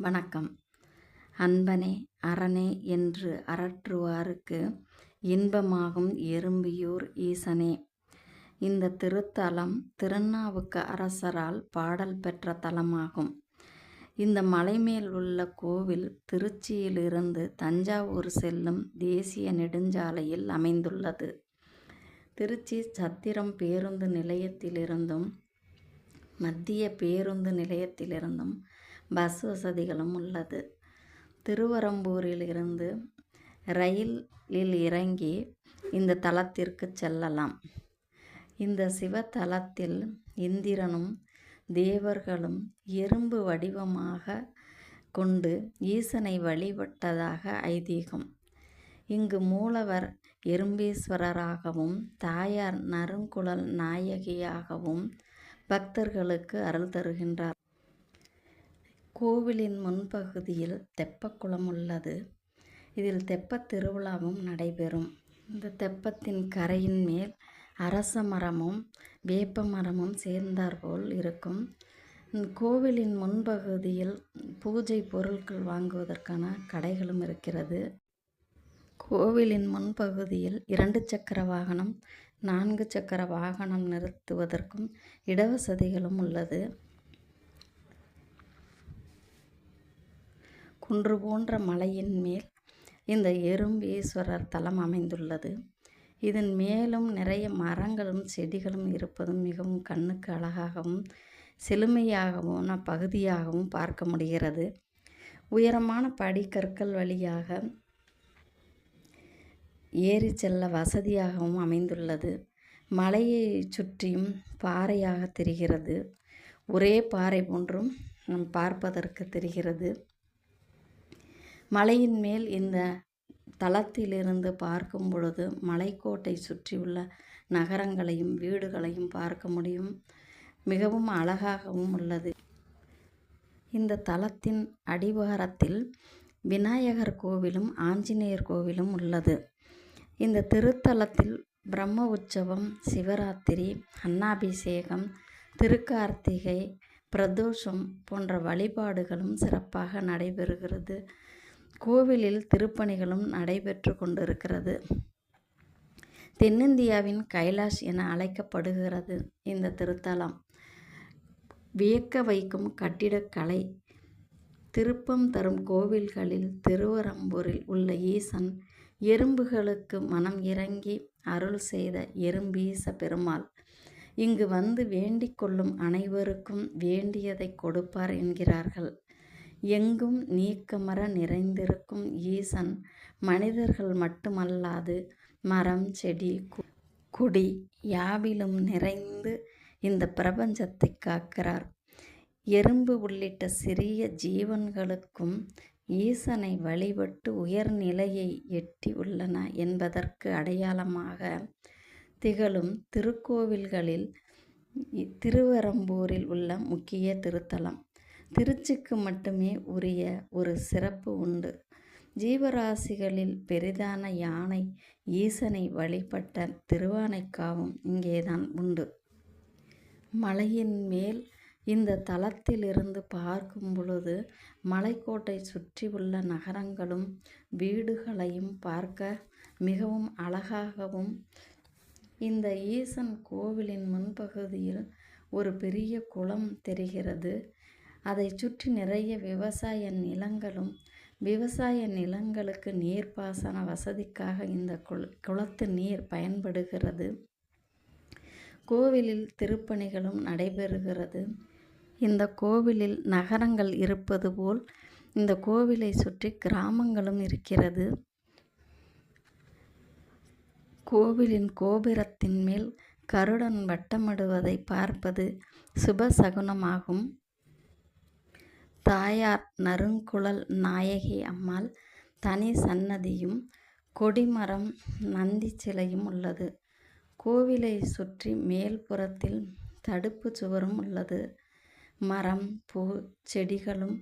வணக்கம். அன்பனே அரணே என்று அரற்றுவாருக்கு இன்பமாகும் எறும்பியூர் ஈசனே. இந்த திருத்தலம் திருநாவுக்கு அரசரால் பாடல் பெற்ற தலமாகும். இந்த மலைமேல் உள்ள கோவில் திருச்சியிலிருந்து தஞ்சாவூர் செல்லும் தேசிய நெடுஞ்சாலையில் அமைந்துள்ளது. திருச்சி சத்திரம் பேருந்து நிலையத்திலிருந்தும் மத்திய பேருந்து நிலையத்திலிருந்தும் பஸ் வசதிகளும் உள்ளது. திருவரம்பூரில் இருந்து ரயிலில் இறங்கி இந்த தலத்திற்கு செல்லலாம். இந்த சிவத்தலத்தில் இந்திரனும் தேவர்களும் எறும்பு வடிவமாக கொண்டு ஈசனை வழிபட்டதாக ஐதீகம். இங்கு மூலவர் எறும்பீஸ்வரராகவும் தாயார் நறுங்குழல் நாயகியாகவும் பக்தர்களுக்கு அருள் தருகின்றார். கோவிலின் முன்பகுதியில் தெப்பக்குளம் உள்ளது. இதில் தெப்பத் திருவிழாவும் நடைபெறும். இந்த தெப்பத்தின் கரையின் மேல் அரச மரமும் வேப்ப மரமும் சேர்ந்தாற்போல் இருக்கும். கோவிலின் முன்பகுதியில் பூஜை பொருட்கள் வாங்குவதற்கான கடைகளும் இருக்கிறது. கோவிலின் முன்பகுதியில் இரண்டு சக்கர வாகனம் நான்கு சக்கர வாகனம் நிறுத்துவதற்கும் இடவசதிகளும் உள்ளது. குன்று போன்ற மலையின் மேல் இந்த எறும்பீஸ்வரர் தலம் அமைந்துள்ளது. இதன் மேலும் நிறைய மரங்களும் செடிகளும் இருப்பதும் மிகவும் கண்ணுக்கு அழகாகவும் செழுமையாகவும் பகுதியாகவும் பார்க்க முடிகிறது. உயரமான படிக்கற்கள் வழியாக ஏறி செல்ல வசதியாகவும் அமைந்துள்ளது. மலையை சுற்றியும் பாறையாக தெரிகிறது. ஒரே பாறை போன்றும் நம் பார்ப்பதற்கு தெரிகிறது. மலையின் மேல் இந்த தளத்திலிருந்து பார்க்கும் பொழுது மலைக்கோட்டை சுற்றியுள்ள நகரங்களையும் வீடுகளையும் பார்க்க முடியும். மிகவும் அழகாகவும் உள்ளது. இந்த தலத்தின் அடிவாரத்தில் விநாயகர் கோவிலும் ஆஞ்சநேயர் கோவிலும் உள்ளது. இந்த திருத்தலத்தில் பிரம்ம உற்சவம் சிவராத்திரி அன்னாபிஷேகம் திருக்கார்த்திகை பிரதோஷம் போன்ற வழிபாடுகளும் சிறப்பாக நடைபெறுகிறது. கோவிலில் திருப்பணிகளும் நடைபெற்று கொண்டிருக்கிறது. தென்னிந்தியாவின் கைலாஷ் என அழைக்கப்படுகிறது இந்த திருத்தலம். வியக்க வைக்கும் கட்டிடக்கலை திருப்பம் தரும் கோவில்களில் திருவரம்பூரில் உள்ள ஈசன் எறும்புகளுக்கு மனம் இறங்கி அருள் செய்த எறும்பீச பெருமாள். இங்கு வந்து வேண்டிக் கொள்ளும் அனைவருக்கும் வேண்டியதை கொடுப்பார் என்கிறார்கள். எங்கும் நீக்கமர நிறைந்திருக்கும் ஈசன். மனிதர்கள் மட்டுமல்லாது மரம் செடி குடி யாவிலும் நிறைந்து இந்த பிரபஞ்சத்தை காக்கிறார். எறும்பு உள்ளிட்ட சிறிய ஜீவன்களுக்கும் ஈசனை வழிபட்டு உயர்நிலையை எட்டி உள்ளன என்பதற்கு அடையாளமாக திகழும் திருக்கோவில்களில் திருவரம்பூரில் உள்ள முக்கிய திருத்தலம். திருச்சிக்கு மட்டுமே உரிய ஒரு சிறப்பு உண்டு. ஜீவராசிகளில் பெரிதான யானை ஈசனை வழிபட்ட திருவானைக்காவும் இங்கேதான் உண்டு. மலையின் மேல் இந்த தளத்திலிருந்து பார்க்கும் பொழுது மலைக்கோட்டை சுற்றியுள்ள நகரங்களும் வீடுகளையும் பார்க்க மிகவும் அழகாகவும் இந்த ஈசன் கோவிலின் முன்பகுதியில் ஒரு பெரிய குளம் தெரிகிறது. அதை சுற்றி நிறைய விவசாய நிலங்களும் விவசாய நிலங்களுக்கு நீர்ப்பாசன வசதிக்காக இந்த குள குளத்து நீர் பயன்படுகிறது. கோவிலில் திருப்பணிகளும் நடைபெறுகிறது. இந்த கோவிலில் நகரங்கள் இருப்பது போல் இந்த கோவிலை சுற்றி கிராமங்களும் இருக்கிறது. கோவிலின் கோபுரத்தின் மேல் கருடன் வட்டமிடுவதை பார்ப்பது சுப சகுனமாகும் தாயார் நறுங்குழல் நாயகி அம்மாள் தனி சன்னதியும் கொடிமரம் நந்தி சிலையும் உள்ளது. கோவிலை சுற்றி மேல்புறத்தில் தடுப்பு சுவரும் உள்ளது. மரம் பூ செடிகளும்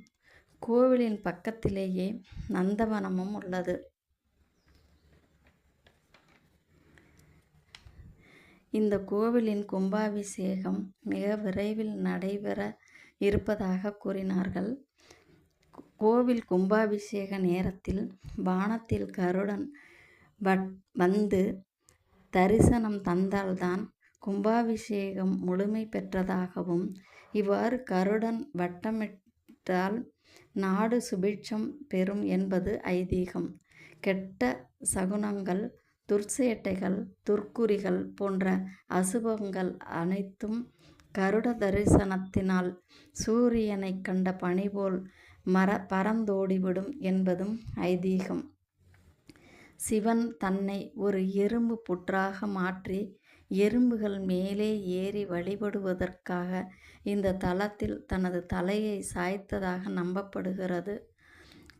கோவிலின் பக்கத்திலேயே நந்தவனமும் உள்ளது. இந்த கோவிலின் கும்பாபிஷேகம் மிக விரைவில் நடைபெற இருப்பதாக கூறினார்கள் கோவில் கும்பாபிஷேக நேரத்தில் வானத்தில் கருடன் வட் வந்து தரிசனம் தந்தால்தான் கும்பாபிஷேகம் முழுமை பெற்றதாகவும் இவ்வாறு கருடன் வட்டமிட்டால் நாடு சுபிட்சம் பெறும் என்பது ஐதீகம். கெட்ட சகுனங்கள் துர்ச்சேட்டைகள் துர்க்குறிகள் போன்ற அசுபங்கள் அனைத்தும் கருட தரிசனத்தினால் சூரியனைக் கண்ட பனிபோல் பறந்தோடிவிடும் என்பதும் ஐதீகம். சிவன் தன்னை ஒரு எறும்பு புற்றாக மாற்றி எறும்புகள் மேலே ஏறி வழிபடுவதற்காக இந்த தலத்தில் தனது தலையை சாய்த்ததாக நம்பப்படுகிறது.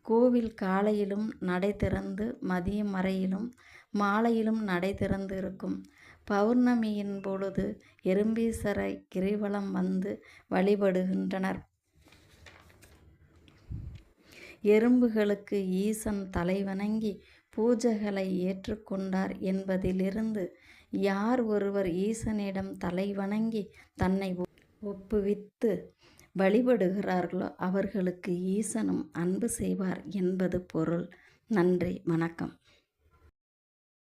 கோவில் காலையிலும் நடை திறந்து மதியம் வரையிலும் மாலையிலும் நடை திறந்து இருக்கும். பௌர்ணமியின் பொழுது எறும்பீசரை கிரிவலம் வந்து வழிபடுகின்றனர். எறும்புகளுக்கு ஈசன் தலைவணங்கி பூஜைகளை ஏற்றுக்கொண்டார் என்பதிலிருந்து யார் ஒருவர் ஈசனிடம் தலைவணங்கி தன்னை ஒப்புவித்து வழிபடுகிறார்களோ அவர்களுக்கு ஈசனும் அன்பு செய்வார் என்பது பொருள். நன்றி வணக்கம்.